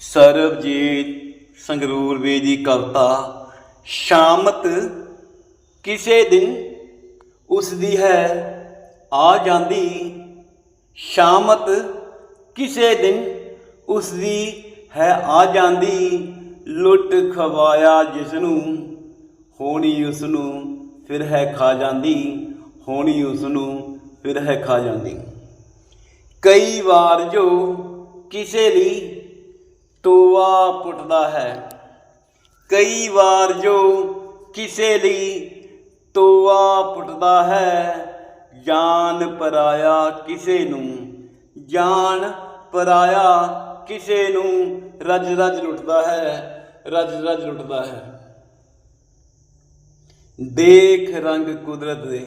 ਸਰਬਜੀਤ ਸੰਗਰੂਰਵੇ ਦੀ ਕਵਿਤਾ, ਸ਼ਾਮਤ ਕਿਸੇ ਦਿਨ ਉਸ ਦੀ ਹੈ, ਆ ਜਾਂਦੀ। ਸ਼ਾਮਤ ਕਿਸੇ ਦਿਨ ਉਸ ਦੀ ਹੈ, ਆ ਜਾਂਦੀ। ਲੁੱਟ ਖਵਾਇਆ ਜਿਸ ਨੂੰ ਹੋਣੀ ਉਸ ਨੂੰ ਫਿਰ ਹੈ ਖਾ ਜਾਂਦੀ। ਹੋਣੀ ਉਸ ਨੂੰ ਫਿਰ ਹੈ ਖਾ ਜਾਂਦੀ। ਕਈ ਵਾਰ ਜੋ ਕਿਸੇ ਲਈ ਟੋਆ ਪੁੱਟਦਾ ਹੈ। ਕਈ ਵਾਰ ਜੋ ਕਿਸੇ ਲਈ ਟੋਆ ਪੁੱਟਦਾ ਹੈ, ਜਾਨ ਪਰਾਇਆ ਕਿਸੇ ਨੂੰ, ਜਾਨ ਪਰਾਇਆ ਕਿਸੇ ਨੂੰ ਰਜ ਰਜ ਲੁੱਟਦਾ ਹੈ ਰਜ ਰਜ ਲੁੱਟਦਾ ਹੈ। ਦੇਖ ਰੰਗ ਕੁਦਰਤ ਦੇ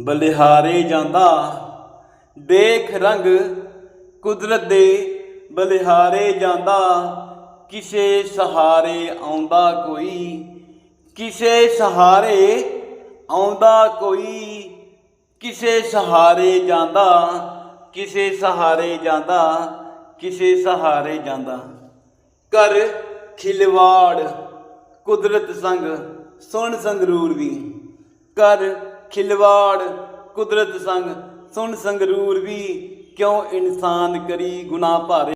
ਬਲਿਹਾਰੇ ਜਾਂਦਾ, ਦੇਖ ਰੰਗ ਕੁਦਰਤ ਦੇ ਬਲਿਹਾਰੇ ਜਾਂਦਾ, ਕਿਸੇ ਸਹਾਰੇ ਆਉਂਦਾ ਕੋਈ, ਕਿਸੇ ਸਹਾਰੇ ਆਉਂਦਾ ਕੋਈ, ਕਿਸੇ ਸਹਾਰੇ ਜਾਂਦਾ, ਕਿਸੇ ਸਹਾਰੇ ਜਾਂਦਾ, ਕਿਸੇ ਸਹਾਰੇ ਜਾਂਦਾ। ਕਰ ਖਿਲਵਾੜ ਕੁਦਰਤ ਸੰਗ, ਸੁਣ ਸੰਗਰੂਰ ਵੀ ਕਰ ਖਿਲਵਾੜ ਕੁਦਰਤ ਸੰਗ, ਸੁਣ ਸੰਗਰੂਰ ਵੀ, ਕਿਉਂ ਇਨਸਾਨ ਕਰੀ ਗੁਨਾਹ ਭਾਰੇ?